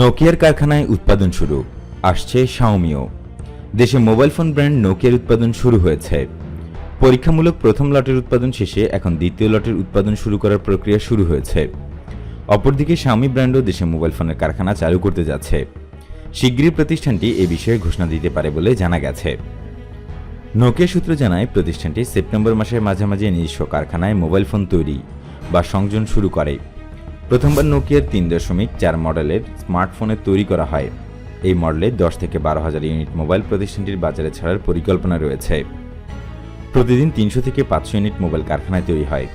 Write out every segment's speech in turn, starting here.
নোকিয়ার কারখানায় উৎপাদন শুরু। আসছে শাওমিও। দেশে মোবাইল ফোন ব্র্যান্ড নোকিয়ার উৎপাদন শুরু হয়েছে। পরীক্ষামূলক প্রথম লটের উৎপাদন শেষে এখন দ্বিতীয় লটের উৎপাদন শুরু করার প্রক্রিয়া শুরু হয়েছে। অপরদিকে শাওমি ব্র্যান্ডও দেশে মোবাইল ফোনের কারখানা চালু করতে যাচ্ছে। শিগগিরই প্রতিষ্ঠানটি এ বিষয়ে ঘোষণা দিতে পারে বলে জানা গেছে। নোকিয়া সূত্র জানায়, প্রতিষ্ঠানটি সেপ্টেম্বর মাসের মাঝামাঝি নিজস্ব কারখানায় মোবাইল ফোন তৈরি বা সংযোজন শুরু করে। প্রথমবার নোকিয়ার তিন দশমিক চার মডেলের স্মার্টফোনে তৈরি করা হয়। এই মডেলে দশ থেকে বারো হাজার ইউনিট মোবাইল প্রতিষ্ঠানটির বাজারে ছাড়ার পরিকল্পনা রয়েছে। প্রতিদিন তিনশো থেকে পাঁচশো ইউনিট মোবাইল কারখানায় তৈরি হয়।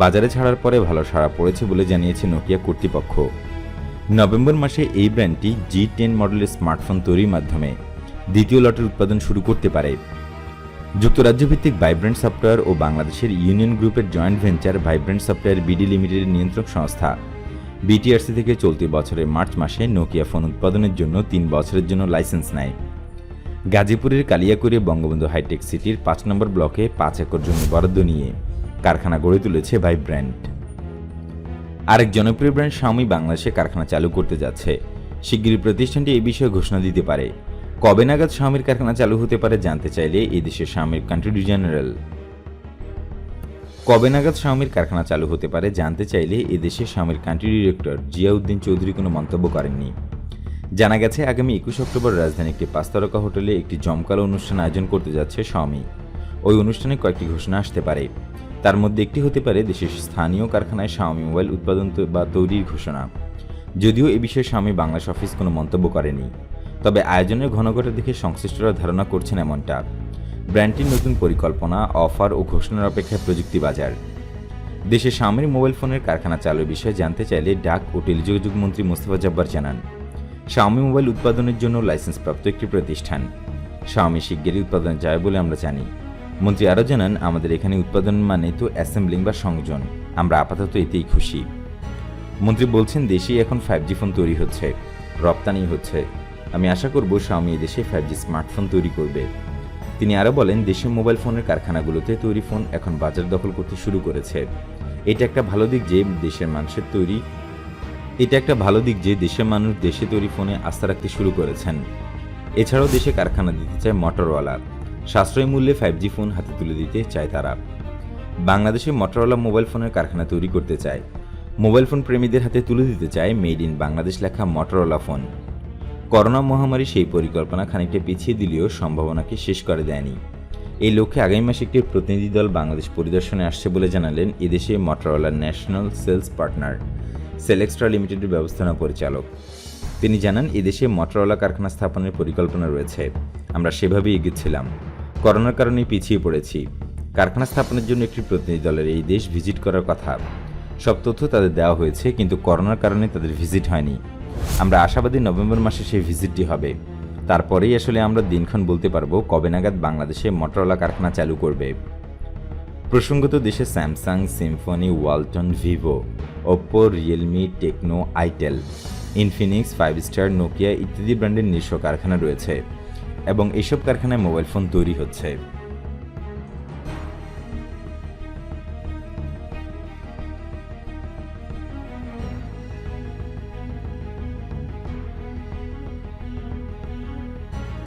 বাজারে ছাড়ার পরে ভালো সাড়া পড়েছে বলে জানিয়েছে নোকিয়া কর্তৃপক্ষ। নভেম্বর মাসে এই ব্র্যান্ডটি জি টেন মডেলের স্মার্টফোন তৈরির মাধ্যমে দ্বিতীয় লটের উৎপাদন শুরু করতে পারে। যুক্তরাজ্য ভিত্তিক ভাইব্রেন্ট সফটওয়্যার ও বাংলাদেশের ইউনিয়ন গ্রুপের joint venture Vibrant software BD লিমিটেডের নিয়ন্ত্রক সংস্থা। বিটিআরসি থেকে চলতি বছরের মার্চ মাসে নোকিয়া ফোন উৎপাদনের জন্য তিন বছরের জন্য লাইসেন্স নেয়। গাজীপুরের কালিয়াকুড়ে বঙ্গবন্ধু হাইটেক সিটির পাঁচ নম্বর ব্লকে পাঁচ একর জমি বরাদ্দ নিয়ে কারখানা গড়ে তুলেছে ভাইব্র্যান্ড আরেক জনপ্রিয় ব্র্যান্ড শাওমি বাংলাদেশে কারখানা চালু করতে যাচ্ছে। শিগগিরই প্রতিষ্ঠানটি এই বিষয়ে ঘোষণা দিতে পারে। কবে নাগাদ শাওমির কারখানা চালু হতে পারে জানতে চাইলে এই দেশের শাওমির কান্ট্রি জেনারেল কবে নাগাদ শাওমির কারখানা চালু হতে পারে জানতে চাইলে এদেশের শাওমির কান্ট্রি ডিরেক্টর জিয়াউদ্দিন চৌধুরী কোনো মন্তব্য করেননি। জানা গেছে, আগামী একুশ অক্টোবর রাজধানী একটি পাঁচতারকা হোটেলে একটি জমকালো অনুষ্ঠান আয়োজন করতে যাচ্ছে স্বামী। ওই অনুষ্ঠানে কয়েকটি ঘোষণা আসতে পারে। তার মধ্যে একটি হতে পারে দেশের স্থানীয় কারখানায় শাওমি মোবাইল উৎপাদন বা তৈরির ঘোষণা। যদিও এ বিষয়ে স্বামী বাংলাদেশ অফিস কোনো মন্তব্য করেনি। তবে আয়োজনের ঘনঘটা দেখে সংশ্লিষ্টরা ধারণা করছেন এমনটা। ব্র্যান্ডটির নতুন পরিকল্পনা, অফার ও ঘোষণার অপেক্ষায় প্রযুক্তি বাজার। দেশে স্বামীর মোবাইল ফোনের কারখানা চালুর বিষয়ে জানতে চাইলে ডাক ও টেলিযোগাযোগ মন্ত্রী মোস্তফা জব্বার জানান। শাওমি মোবাইল উৎপাদনের জন্য লাইসেন্সপ্রাপ্ত একটি প্রতিষ্ঠান। শাওমি শিগগিরই উৎপাদন যায় বলে আমরা জানি। মন্ত্রী আরও জানান, আমাদের এখানে উৎপাদন মানে তো অ্যাসেম্বলিং বা সংযোজন। আমরা আপাতত এতেই খুশি। মন্ত্রী বলছেন, দেশেই এখন ফাইভ জি ফোন তৈরি হচ্ছে, রপ্তানি হচ্ছে। আমি আশা করব শাওমি দেশে ফাইভ জি স্মার্টফোন তৈরি করবে। তিনি আরও বলেন দেশের মোবাইল ফোনের কারখানাগুলোতে তৈরি ফোন এখন বাজার দখল করতে শুরু করেছে। এটা একটা ভালো দিক যে দেশের মানুষের তৈরি, এটা একটা ভালো দিক যে দেশের মানুষ দেশে তৈরি ফোনে আস্থা রাখতে শুরু করেছেন। এছাড়াও দেশে কারখানা দিতে চায় মোটরওয়ালা সাশ্রয়ী মূল্যে ফাইভ জি ফোন হাতে তুলে দিতে চায় তারা। বাংলাদেশে মোটরওয়ালা মোবাইল ফোনের কারখানা তৈরি করতে চায়। মোবাইল ফোন প্রেমীদের হাতে তুলে দিতে চায় মেড ইন বাংলাদেশ লেখা মোটরওয়ালা ফোন করোনা মহামারী সেই পরিকল্পনা খানিকটা পিছিয়ে দিলেও সম্ভাবনাকে শেষ করে দেয়নি। এই লক্ষ্যে আগামী মাসে একটি প্রতিনিধি দল বাংলাদেশ পরিদর্শনে আসছে বলে জানালেন এদেশে মোটরওয়ালার ন্যাশনাল সেলস পার্টনার, সেলেক্সট্রা লিমিটেডের ব্যবস্থাপনা পরিচালক। তিনি জানান, এদেশে মোটরওয়ালা কারখানা স্থাপনের পরিকল্পনা রয়েছে। আমরা সেভাবেই এগিয়েছিলাম। করোনার কারণে পিছিয়ে পড়েছি। কারখানা স্থাপনের জন্য একটি প্রতিনিধি দলের এই দেশ ভিজিট করার কথা। সব তথ্য তাদের দেওয়া হয়েছে, কিন্তু করোনার কারণে তাদের ভিজিট হয়নি। আমরা আশাবাদী নভেম্বর মাসে সেই ভিজিটটি হবে। তারপরেই আসলে আমরা দিনক্ষণ বলতে পারব কবে নাগাদ বাংলাদেশে মোটরওয়ালা কারখানা চালু করবে। প্রসঙ্গত দেশে Samsung, Symphony, Walton, Vivo Oppo Realme, Tecno, itel, Infinix, five star, Nokia ইত্যাদি ব্র্যান্ডের নিজস্ব কারখানা রয়েছে এবং এইসব কারখানায় মোবাইল ফোন তৈরি হচ্ছে।